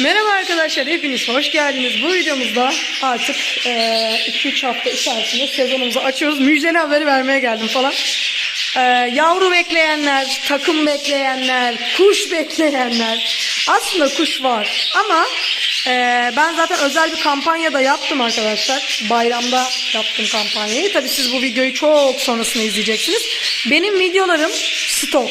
Merhaba arkadaşlar, hepiniz hoş geldiniz. Bu videomuzda artık 2-3 hafta içerisinde sezonumuzu açıyoruz. Müjdeli haberi vermeye geldim falan. E, yavru bekleyenler, takım bekleyenler, kuş bekleyenler. Aslında kuş var ama e, ben zaten özel bir kampanya da yaptım arkadaşlar. Bayramda yaptım kampanyayı. Tabii siz bu videoyu çok sonrasında izleyeceksiniz. Benim videolarım stok.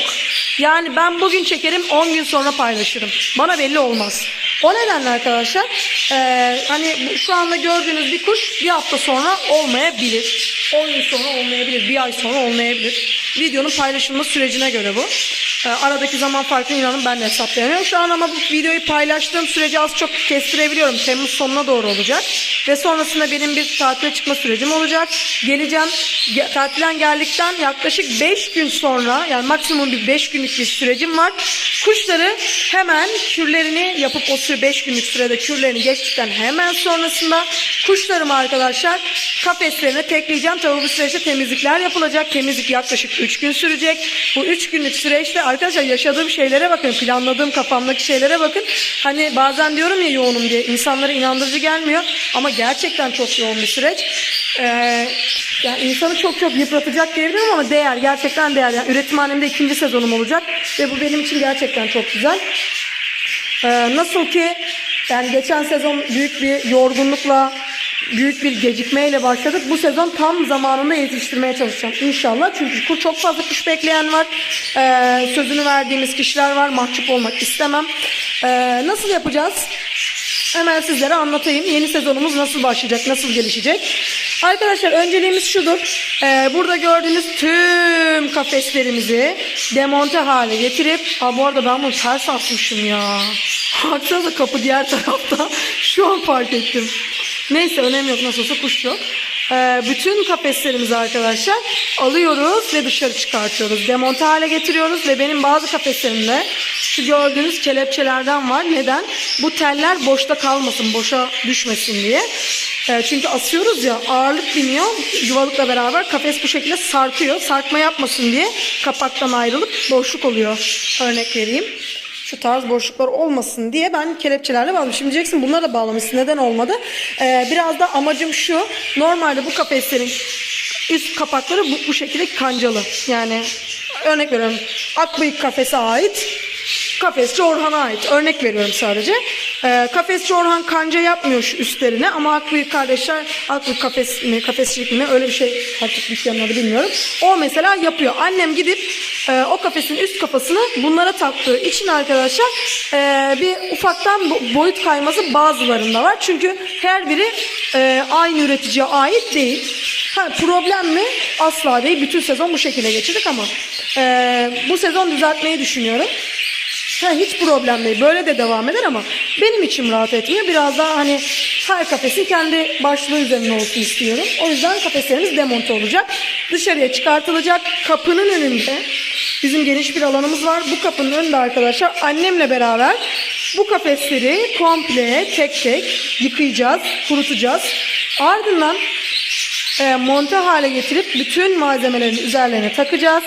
Yani ben bugün çekerim 10 gün sonra paylaşırım. Bana belli olmaz. O nedenle arkadaşlar eee, hani şu anda gördüğünüz bir kuş bir hafta sonra olmayabilir. 10 gün sonra olmayabilir. Bir ay sonra olmayabilir. Videonun paylaşılma sürecine göre bu. Eee, aradaki zaman farkını inanın ben de hesaplayamıyorum. Şu an ama bu videoyu paylaştığım süreci az çok kestirebiliyorum. Temmuz sonuna doğru olacak. Ve sonrasında benim bir tatile çıkma sürecim olacak. Geleceğim. Ge- Tatilden geldikten yaklaşık 5 gün sonra yani maksimum bir 5 günlük bir sürecim var. Kuşları hemen kürlerini yapıp o süre 5 günlük sürede kürlerini geçtikten hemen sonrasında kuşlarımı arkadaşlar kafeslerine tekleyeceğim. Tabii bu süreçte temizlikler yapılacak. Temizlik yaklaşık 3 gün sürecek. Bu 3 günlük süreçte arkadaşlar yaşadığım şeylere bakın. Planladığım kafamdaki şeylere bakın. Hani bazen diyorum ya yoğunum diye insanlara inandırıcı gelmiyor. Ama gerçekten çok yoğun bir süreç. Ee, yani insanı çok çok yıpratacak diyebilirim ama değer. Gerçekten değer. Yani üretimhanemde ikinci sezonum olacak. Ve bu benim için gerçekten çok güzel. Ee, nasıl ki yani geçen sezon büyük bir yorgunlukla büyük bir gecikmeyle başladık. Bu sezon tam zamanında yetiştirmeye çalışacağım inşallah. Çünkü kur- çok fazla kuş bekleyen var. Ee, sözünü verdiğimiz kişiler var. Mahcup olmak istemem. Ee, nasıl yapacağız? Hemen sizlere anlatayım. Yeni sezonumuz nasıl başlayacak, nasıl gelişecek? Arkadaşlar önceliğimiz şudur. Ee, burada gördüğünüz tüm kafeslerimizi demonte hale getirip... Ha bu arada ben bunu ters asmışım ya. Baksanıza kapı diğer tarafta. Şu an fark ettim. Neyse önemli yok nasıl olsa kuş yok. Ee, bütün kafeslerimizi arkadaşlar alıyoruz ve dışarı çıkartıyoruz. Demonte hale getiriyoruz ve benim bazı kafeslerimde şu gördüğünüz kelepçelerden var. Neden? Bu teller boşta kalmasın, boşa düşmesin diye. Ee, çünkü asıyoruz ya ağırlık biniyor yuvalıkla beraber kafes bu şekilde sarkıyor. Sarkma yapmasın diye kapaktan ayrılıp boşluk oluyor. Örnek vereyim. Şu tarz boşluklar olmasın diye ben kelepçelerle bağladım. Şimdi diyeceksin bunları da bağlamışsın. Neden olmadı? Ee, biraz da amacım şu. Normalde bu kafeslerin üst kapakları bu, bu şekilde kancalı. Yani örnek veriyorum. Akbıyık kafese ait. Kafesçi Orhan'a ait. Örnek veriyorum sadece. Ee, kafesçi Orhan kanca yapmıyor üstlerine ama Akbıyık kardeşler Akbıyık kafes mi, kafesçilik mi öyle bir şey artık dükkanın adı bilmiyorum. O mesela yapıyor. Annem gidip e, o kafesin üst kafasını bunlara taktığı için arkadaşlar e, bir ufaktan bo- boyut kayması bazılarında var. Çünkü her biri e, aynı üreticiye ait değil. Ha, problem mi? Asla değil. Bütün sezon bu şekilde geçirdik ama e, bu sezon düzeltmeyi düşünüyorum. Ha, hiç problem değil. Böyle de devam eder ama benim içim rahat etmiyor. Biraz daha hani her kafesin kendi başlığı üzerine olsun istiyorum. O yüzden kafeslerimiz demonte olacak. Dışarıya çıkartılacak. Kapının önünde bizim geniş bir alanımız var. Bu kapının önünde arkadaşlar annemle beraber bu kafesleri komple tek tek yıkayacağız, kurutacağız. Ardından e, monte hale getirip bütün malzemelerin üzerlerine takacağız.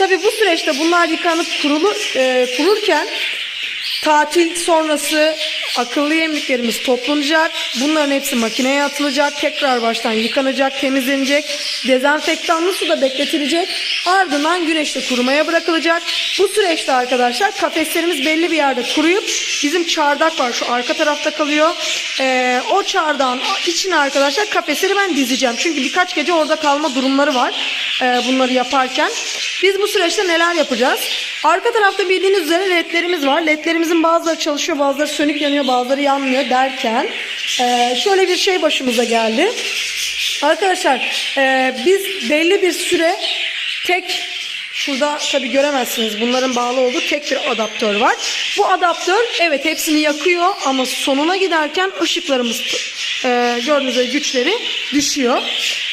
Tabi bu süreçte bunlar yıkanıp kurulu, e, kururken tatil sonrası akıllı yemliklerimiz toplanacak. Bunların hepsi makineye atılacak. Tekrar baştan yıkanacak, temizlenecek. Dezenfektanlı suda bekletilecek. Ardından güneşte kurumaya bırakılacak. Bu süreçte arkadaşlar kafeslerimiz belli bir yerde kuruyup bizim çardak var şu arka tarafta kalıyor. E, o çardağın içine arkadaşlar kafesleri ben dizeceğim. Çünkü birkaç gece orada kalma durumları var. e, bunları yaparken. Biz bu süreçte neler yapacağız? Arka tarafta bildiğiniz üzere ledlerimiz var. Ledlerimizin bazıları çalışıyor, bazıları sönük yanıyor, bazıları yanmıyor derken e, şöyle bir şey başımıza geldi. Arkadaşlar e, biz belli bir süre tek Şurada tabi göremezsiniz bunların bağlı olduğu tek bir adaptör var. Bu adaptör evet hepsini yakıyor ama sonuna giderken ışıklarımız e, gördüğünüz üzere güçleri düşüyor.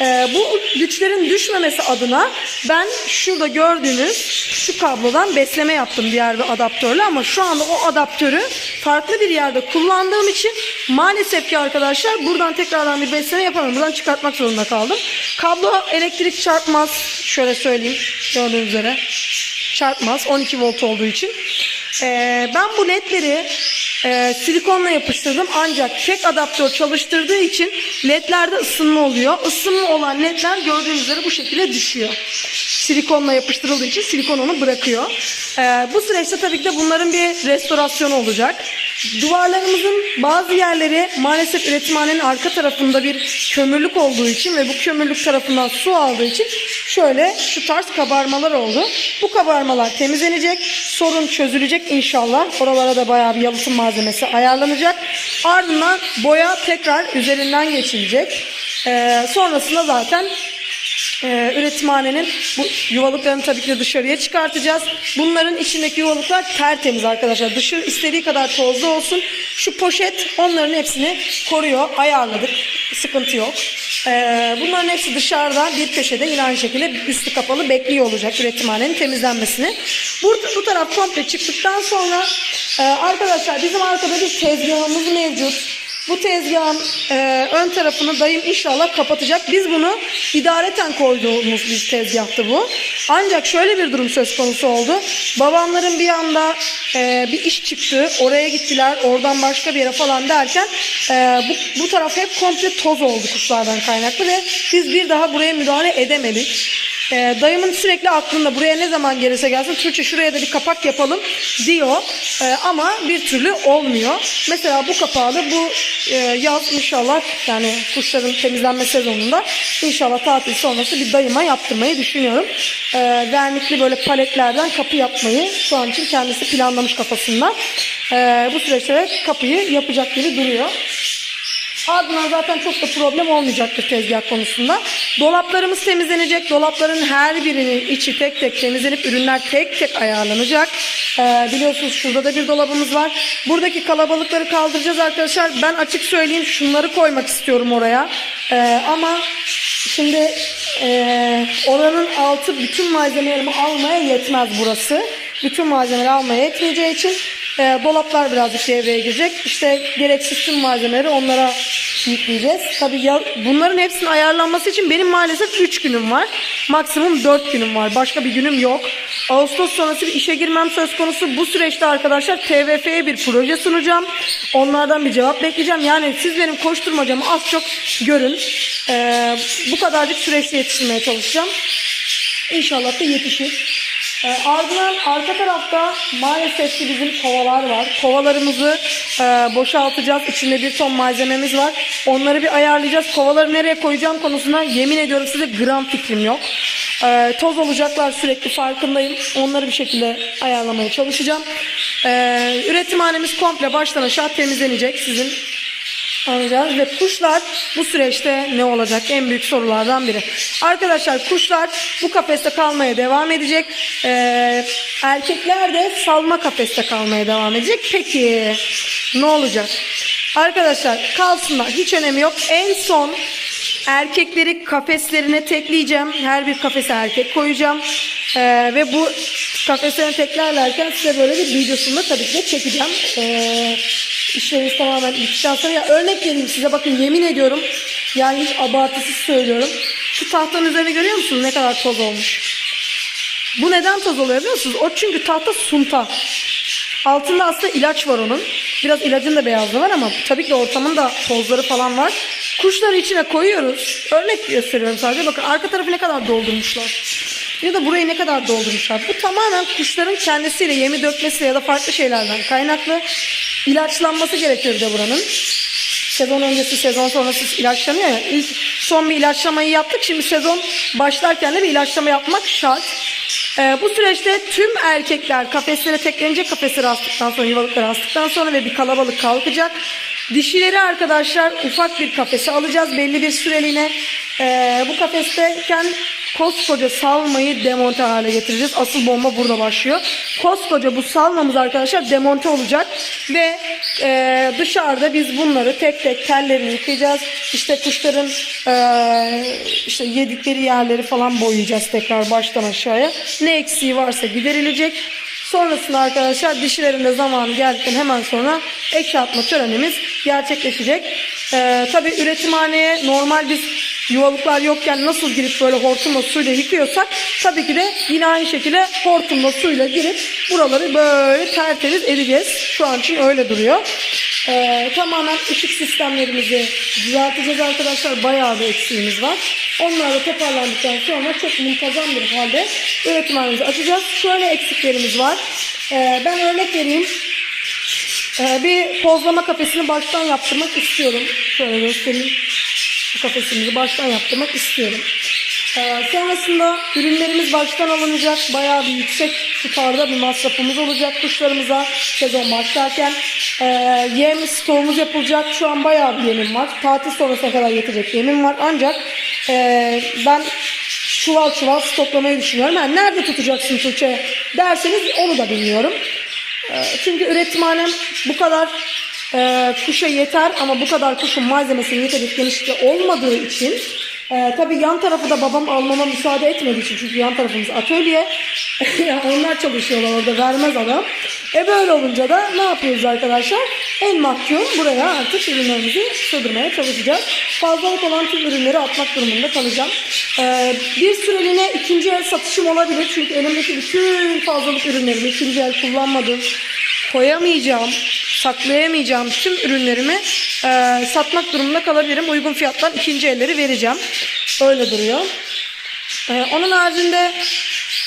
E, bu güçlerin düşmemesi adına ben şurada gördüğünüz şu kablodan besleme yaptım diğer bir adaptörle ama şu anda o adaptörü farklı bir yerde kullandığım için maalesef ki arkadaşlar buradan tekrardan bir besleme yapamıyorum. Buradan çıkartmak zorunda kaldım. Kablo elektrik çarpmaz. Şöyle söyleyeyim gördüğünüz üzere çarpmaz 12 volt olduğu için. Ee, ben bu ledleri e, silikonla yapıştırdım ancak tek adaptör çalıştırdığı için ledlerde ısınma oluyor. Isınma olan ledler gördüğünüz üzere bu şekilde düşüyor. Silikonla yapıştırıldığı için silikon onu bırakıyor. E, bu süreçte tabii ki de bunların bir restorasyonu olacak. Duvarlarımızın bazı yerleri maalesef üretimhanenin arka tarafında bir kömürlük olduğu için ve bu kömürlük tarafından su aldığı için şöyle şu tarz kabarmalar oldu. Bu kabarmalar temizlenecek. Sorun çözülecek inşallah. Oralara da bayağı bir yalıtım malzemesi ayarlanacak. Ardından boya tekrar üzerinden geçilecek. Ee, sonrasında zaten ee, üretimhanenin bu yuvalıklarını tabii ki de dışarıya çıkartacağız. Bunların içindeki yuvalıklar tertemiz arkadaşlar. Dışı istediği kadar tozlu olsun. Şu poşet onların hepsini koruyor. Ayarladık. Sıkıntı yok. Ee, bunların hepsi dışarıda bir köşede yine aynı şekilde üstü kapalı bekliyor olacak üretimhanenin temizlenmesini. Burada, bu taraf komple çıktıktan sonra e, arkadaşlar bizim arkada bir tezgahımız mevcut. Bu tezgahın e, ön tarafını dayım inşallah kapatacak. Biz bunu idareten koyduğumuz bir tezgahtı bu. Ancak şöyle bir durum söz konusu oldu. Babamların bir anda e, bir iş çıktı. Oraya gittiler. Oradan başka bir yere falan derken e, bu, bu taraf hep komple toz oldu kuşlardan kaynaklı ve biz bir daha buraya müdahale edemedik. E, dayımın sürekli aklında buraya ne zaman gelirse gelsin Tuğçe şuraya da bir kapak yapalım diyor. E, ama bir türlü olmuyor. Mesela bu kapağı da bu e, yaz inşallah yani kuşların temizlenme sezonunda inşallah tatil sonrası bir dayıma yaptırmayı düşünüyorum. E, vernikli böyle paletlerden kapı yapmayı şu an için kendisi planlamış kafasında. E, bu süreçte kapıyı yapacak gibi duruyor. Ardından zaten çok da problem olmayacaktır tezgah konusunda. Dolaplarımız temizlenecek. Dolapların her birinin içi tek tek temizlenip ürünler tek tek ayarlanacak. Ee, biliyorsunuz şurada da bir dolabımız var. Buradaki kalabalıkları kaldıracağız arkadaşlar. Ben açık söyleyeyim şunları koymak istiyorum oraya. Ee, ama şimdi e, oranın altı bütün malzemelerimi almaya yetmez burası. Bütün malzemeleri almaya yetmeyeceği için e, dolaplar birazcık devreye girecek. İşte gereksiz tüm malzemeleri onlara yükleyeceğiz. Tabii ya, bunların hepsinin ayarlanması için benim maalesef 3 günüm var. Maksimum 4 günüm var. Başka bir günüm yok. Ağustos sonrası bir işe girmem söz konusu. Bu süreçte arkadaşlar TVF'ye bir proje sunacağım. Onlardan bir cevap bekleyeceğim. Yani siz benim koşturmacamı az çok görün. Ee, bu kadarcık süreçte yetiştirmeye çalışacağım. İnşallah da yetişir. E, ardından arka tarafta maalesef ki bizim kovalar var. Kovalarımızı e, boşaltacağız. İçinde bir ton malzememiz var. Onları bir ayarlayacağız. Kovaları nereye koyacağım konusunda yemin ediyorum size gram fikrim yok. E, toz olacaklar sürekli farkındayım. Onları bir şekilde ayarlamaya çalışacağım. E, üretimhanemiz komple baştan aşağı temizlenecek. Sizin alacağız ve kuşlar bu süreçte ne olacak en büyük sorulardan biri. Arkadaşlar kuşlar bu kafeste kalmaya devam edecek. Ee, erkekler de salma kafeste kalmaya devam edecek. Peki ne olacak? Arkadaşlar kalsınlar hiç önemi yok. En son erkekleri kafeslerine tekleyeceğim. Her bir kafese erkek koyacağım. Ee, ve bu kafeslerine teklerlerken size böyle bir videosunu da tabii ki de çekeceğim. Ee, işlerimiz tamamen bittikten sonra ya örnek vereyim size bakın yemin ediyorum yani hiç abartısız söylüyorum. Şu tahtanın üzerine görüyor musunuz ne kadar toz olmuş? Bu neden toz oluyor biliyor musunuz? O çünkü tahta sunta. Altında aslında ilaç var onun. Biraz ilacın da beyazlığı var ama tabii ki ortamın da tozları falan var. Kuşları içine koyuyoruz. Örnek gösteriyorum sadece. Bakın arka tarafı ne kadar doldurmuşlar. Ya da burayı ne kadar doldurmuşlar. Bu tamamen kuşların kendisiyle yemi dökmesi ya da farklı şeylerden kaynaklı ilaçlanması gerekiyor bir de buranın. Sezon öncesi, sezon sonrası ilaçlanıyor ya. İlk son bir ilaçlamayı yaptık. Şimdi sezon başlarken de bir ilaçlama yapmak şart. Ee, bu süreçte tüm erkekler kafeslere teklenecek kafesleri astıktan sonra, yuvalıkları astıktan sonra ve bir kalabalık kalkacak. Dişileri arkadaşlar ufak bir kafese alacağız belli bir süreliğine. Ee, bu kafesteyken koskoca salmayı demonte hale getireceğiz. Asıl bomba burada başlıyor. Koskoca bu salmamız arkadaşlar demonte olacak ve e, dışarıda biz bunları tek tek tellerini yıkayacağız. İşte kuşların e, işte yedikleri yerleri falan boyayacağız tekrar baştan aşağıya. Ne eksiği varsa giderilecek. Sonrasında arkadaşlar dişilerin de zamanı geldikten hemen sonra ek atma törenimiz gerçekleşecek. Ee, tabii üretimhaneye normal biz yuvalıklar yokken nasıl girip böyle hortumla suyla yıkıyorsak tabii ki de yine aynı şekilde hortumla suyla girip buraları böyle tertemiz edeceğiz. Şu an için öyle duruyor. Ee, tamamen ışık sistemlerimizi düzelteceğiz arkadaşlar. Bayağı bir eksiğimiz var. Onlar da toparlandıktan sonra çok muntazam bir halde üretimhanemizi açacağız. Şöyle eksiklerimiz var. Ee, ben örnek vereyim. Ee, bir pozlama kafesini baştan yaptırmak istiyorum. Şöyle göstereyim. Kafesimizi baştan yaptırmak istiyorum. Ee, sonrasında ürünlerimiz baştan alınacak. Bayağı bir yüksek tutarda bir masrafımız olacak kuşlarımıza sezon başlarken. Ee, yem stoğumuz yapılacak. Şu an bayağı bir yemim var. Tatil sonrasına kadar yetecek yemim var. Ancak e, ben çuval çuval stoklamayı düşünüyorum. Yani nerede tutacaksın Tuğçe derseniz onu da bilmiyorum. Ee, Çünkü üretimhanem bu kadar e, kuşa yeter ama bu kadar kuşun malzemesinin yetecek genişlikte olmadığı için e, tabii yan tarafı da babam almama müsaade etmediği için çünkü yan tarafımız atölye onlar çalışıyorlar orada vermez adam. E böyle olunca da ne yapıyoruz arkadaşlar? En mahkum buraya artık ürünlerimizi sığdırmaya çalışacağız. Fazlalık olan tüm ürünleri atmak durumunda kalacağım. E, bir süreliğine ikinci el satışım olabilir çünkü elimdeki bütün fazlalık ürünlerimi ikinci el kullanmadığım koyamayacağım, saklayamayacağım tüm ürünlerimi e, satmak durumunda kalabilirim. Uygun fiyattan ikinci elleri vereceğim. Öyle duruyor. E, onun haricinde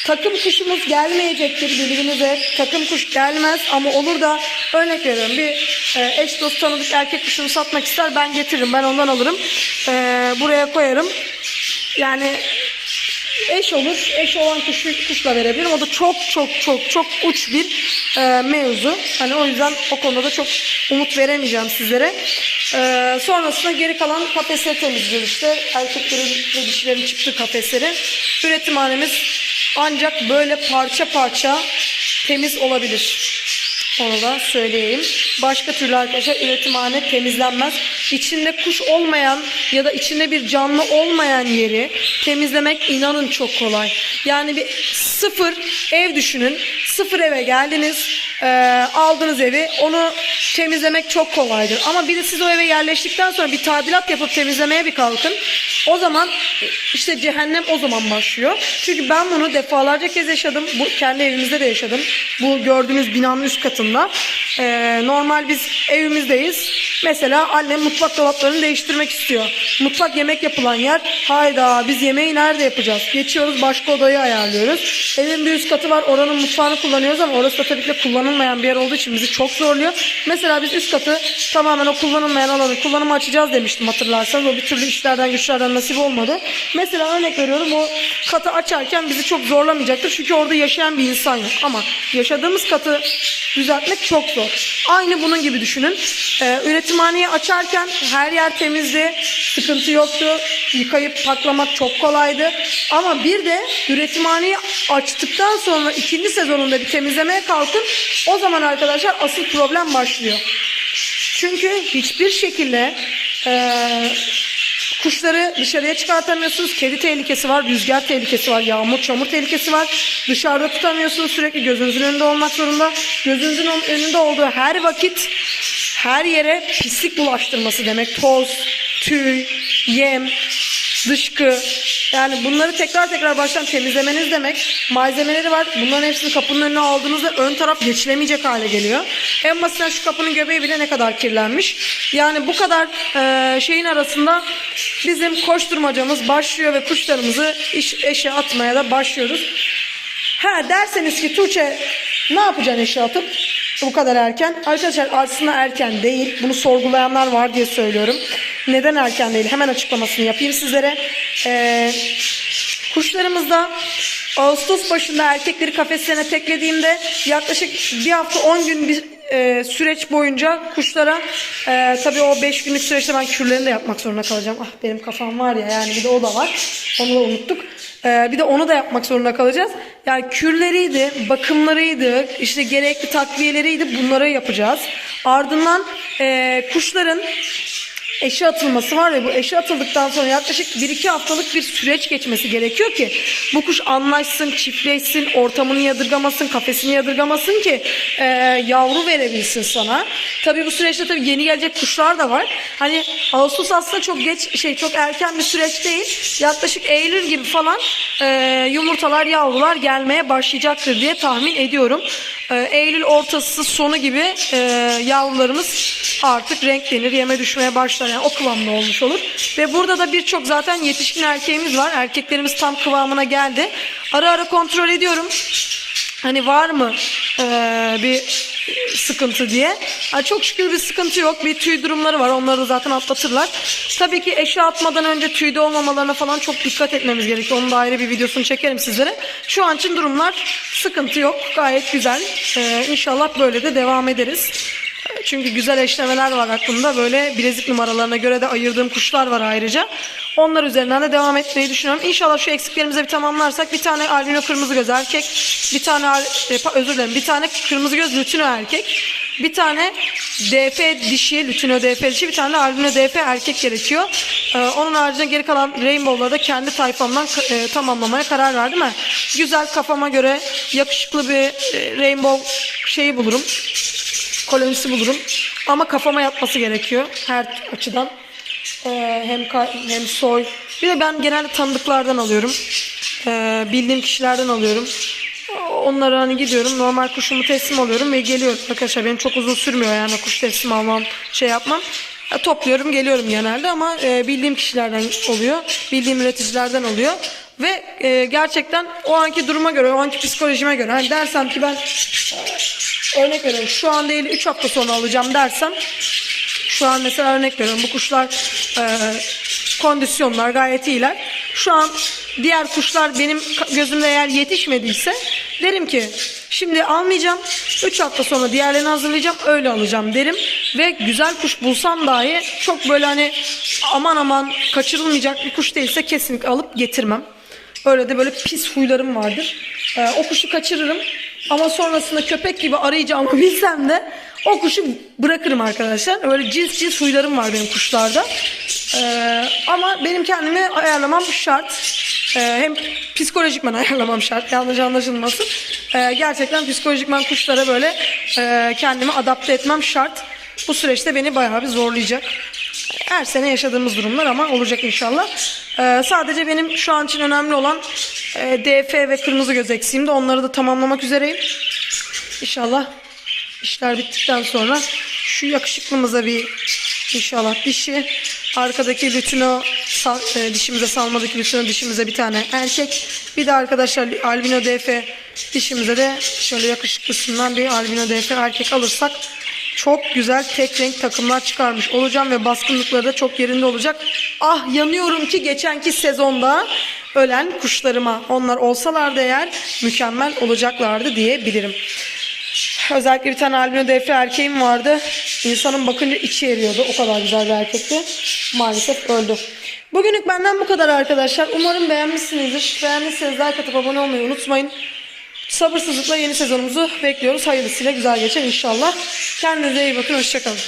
takım kuşumuz gelmeyecektir bilginize. Takım kuş gelmez ama olur da örnek veriyorum bir e, eş dost tanıdık erkek kuşunu satmak ister ben getiririm ben ondan alırım. E, buraya koyarım. Yani eş olur. Eş olan kuşu kuşla verebilirim. O da çok çok çok çok uç bir e, mevzu. Hani o yüzden o konuda da çok umut veremeyeceğim sizlere. E, sonrasında geri kalan kafesleri temizliyoruz işte. Erkeklerin ve dişilerin çıktığı kafesleri. Üretimhanemiz ancak böyle parça parça temiz olabilir. Onu da söyleyeyim. Başka türlü arkadaşlar üretimhane temizlenmez. İçinde kuş olmayan ya da içinde bir canlı olmayan yeri temizlemek inanın çok kolay. Yani bir sıfır ev düşünün. Sıfır eve geldiniz. e, aldınız evi. Onu temizlemek çok kolaydır. Ama bir de siz o eve yerleştikten sonra bir tadilat yapıp temizlemeye bir kalkın. O zaman işte cehennem o zaman başlıyor. Çünkü ben bunu defalarca kez yaşadım. Bu kendi evimizde de yaşadım. Bu gördüğünüz binanın üst katında. Ee, normal biz evimizdeyiz. Mesela annem mutfak dolaplarını değiştirmek istiyor. Mutfak yemek yapılan yer. Hayda biz yemeği nerede yapacağız? Geçiyoruz başka odayı ayarlıyoruz. Evin bir üst katı var. Oranın mutfağını kullanıyoruz ama orası da tabii ki kullanılmayan bir yer olduğu için bizi çok zorluyor. Mesela biz üst katı tamamen o kullanılmayan alanı kullanıma açacağız demiştim hatırlarsanız. O bir türlü işlerden güçlerden nasip olmadı. Mesela örnek veriyorum o katı açarken bizi çok zorlamayacaktır. Çünkü orada yaşayan bir insan yok. Ama yaşadığımız katı düzeltmek çok zor. Aynı bunun gibi düşünün. Ee, üretimhaneyi açarken her yer temizdi. Sıkıntı yoktu. Yıkayıp paklamak çok kolaydı. Ama bir de üretimhaneyi açtıktan sonra ikinci sezonunda bir temizlemeye kalkın. O zaman arkadaşlar asıl problem başlıyor. Çünkü hiçbir şekilde eee Kuşları dışarıya çıkartamıyorsunuz. Kedi tehlikesi var, rüzgar tehlikesi var, yağmur, çamur tehlikesi var. Dışarıda tutamıyorsunuz. Sürekli gözünüzün önünde olmak zorunda. Gözünüzün önünde olduğu her vakit her yere pislik bulaştırması demek. Toz, tüy, yem, dışkı. Yani bunları tekrar tekrar baştan temizlemeniz demek. Malzemeleri var. Bunların hepsini kapının önüne aldığınızda ön taraf geçilemeyecek hale geliyor. En basitinden şu kapının göbeği bile ne kadar kirlenmiş. Yani bu kadar e, şeyin arasında bizim koşturmacamız başlıyor ve kuşlarımızı iş, eşe atmaya da başlıyoruz. Ha derseniz ki Tuğçe ne yapacaksın eşe atıp bu kadar erken? Arkadaşlar aslında erken değil. Bunu sorgulayanlar var diye söylüyorum. Neden erken değil? Hemen açıklamasını yapayım sizlere. Ee, kuşlarımızda Ağustos başında erkekleri kafeslerine teklediğimde yaklaşık bir hafta 10 gün bir e, süreç boyunca kuşlara e, tabii o 5 günlük süreçte ben kürlerini de yapmak zorunda kalacağım. Ah benim kafam var ya yani bir de o da var. Onu da unuttuk. E, bir de onu da yapmak zorunda kalacağız. Yani kürleriydi, bakımlarıydı, işte gerekli takviyeleriydi bunları yapacağız. Ardından e, kuşların eşe atılması var ve bu eşe atıldıktan sonra yaklaşık 1-2 haftalık bir süreç geçmesi gerekiyor ki bu kuş anlaşsın, çiftleşsin, ortamını yadırgamasın, kafesini yadırgamasın ki e, yavru verebilsin sana. Tabii bu süreçte tabii yeni gelecek kuşlar da var. Hani Ağustos aslında çok geç şey çok erken bir süreç değil. Yaklaşık Eylül gibi falan e, yumurtalar, yavrular gelmeye başlayacaktır diye tahmin ediyorum. E, Eylül ortası sonu gibi e, yavrularımız artık renklenir, yeme düşmeye başlar. Yani o kıvamda olmuş olur. Ve burada da birçok zaten yetişkin erkeğimiz var. Erkeklerimiz tam kıvamına geldi. Ara ara kontrol ediyorum. Hani var mı eee, bir sıkıntı diye. Ha, çok şükür bir sıkıntı yok. Bir tüy durumları var. Onları zaten atlatırlar. Tabii ki eşe atmadan önce tüyde olmamalarına falan çok dikkat etmemiz gerekiyor. Onun da ayrı bir videosunu çekerim sizlere. Şu an için durumlar sıkıntı yok. Gayet güzel. Eee inşallah böyle de devam ederiz. Çünkü güzel eşlemeler var aklımda. Böyle bilezik numaralarına göre de ayırdığım kuşlar var ayrıca. Onlar üzerinden de devam etmeyi düşünüyorum. İnşallah şu eksiklerimizi bir tamamlarsak bir tane albino kırmızı göz erkek, bir tane e, özür dilerim, bir tane kırmızı göz lütino erkek, bir tane DF dişi, lütino DF dişi, bir tane albino DF erkek gerekiyor. Ee, onun haricinde geri kalan rainbow'ları da kendi tayfamdan e, tamamlamaya karar verdim. Ha, güzel kafama göre yakışıklı bir e, rainbow şeyi bulurum kolonisi bulurum. Ama kafama yatması gerekiyor her açıdan. Ee, hem hem soy. Bir de ben genelde tanıdıklardan alıyorum. Ee, bildiğim kişilerden alıyorum. Onlara hani gidiyorum normal kuşumu teslim alıyorum ve geliyorum. Arkadaşlar benim çok uzun sürmüyor yani kuş teslim almam şey yapmam. E, Topluyorum geliyorum genelde ama e, bildiğim kişilerden oluyor. Bildiğim üreticilerden oluyor. Ve e, gerçekten o anki duruma göre, o anki psikolojime göre. Hani dersem ki ben örnek veriyorum şu an değil 3 hafta sonra alacağım dersem şu an mesela örnek veriyorum bu kuşlar e, kondisyonlar gayet iyiler. Şu an diğer kuşlar benim gözümde eğer yetişmediyse derim ki şimdi almayacağım 3 hafta sonra diğerlerini hazırlayacağım öyle alacağım derim ve güzel kuş bulsam dahi çok böyle hani aman aman kaçırılmayacak bir kuş değilse kesinlikle alıp getirmem. Öyle de böyle pis huylarım vardır. Ee, o kuşu kaçırırım ama sonrasında köpek gibi arayacağımı bilsem de o kuşu bırakırım arkadaşlar. Öyle cins cins huylarım var benim kuşlarda. Ee, ama benim kendimi ayarlamam şart. Ee, hem psikolojikman ayarlamam şart. Yanlış anlaşılmasın. Ee, gerçekten psikolojikman kuşlara böyle e, kendimi adapte etmem şart. Bu süreçte beni bayağı bir zorlayacak. Her sene yaşadığımız durumlar ama olacak inşallah. Ee, sadece benim şu an için önemli olan e, DF ve kırmızı göz eksiğimde onları da tamamlamak üzereyim. İnşallah işler bittikten sonra şu yakışıklımıza bir inşallah dişi, arkadaki lütino sal, e, dişimize salmadaki lütino dişimize bir tane erkek. Bir de arkadaşlar albino DF dişimize de şöyle yakışıklısından bir albino DF erkek alırsak çok güzel tek renk takımlar çıkarmış olacağım ve baskınlıkları da çok yerinde olacak. Ah yanıyorum ki geçenki sezonda ölen kuşlarıma onlar olsalardı eğer mükemmel olacaklardı diyebilirim. Özellikle bir tane albino defre erkeğim vardı. İnsanın bakınca içi eriyordu. O kadar güzel bir erkekti. Maalesef öldü. Bugünlük benden bu kadar arkadaşlar. Umarım beğenmişsinizdir. Beğendiyseniz like atıp abone olmayı unutmayın. Sabırsızlıkla yeni sezonumuzu bekliyoruz. Hayırlısıyla güzel geçer inşallah. Kendinize iyi bakın. Hoşçakalın.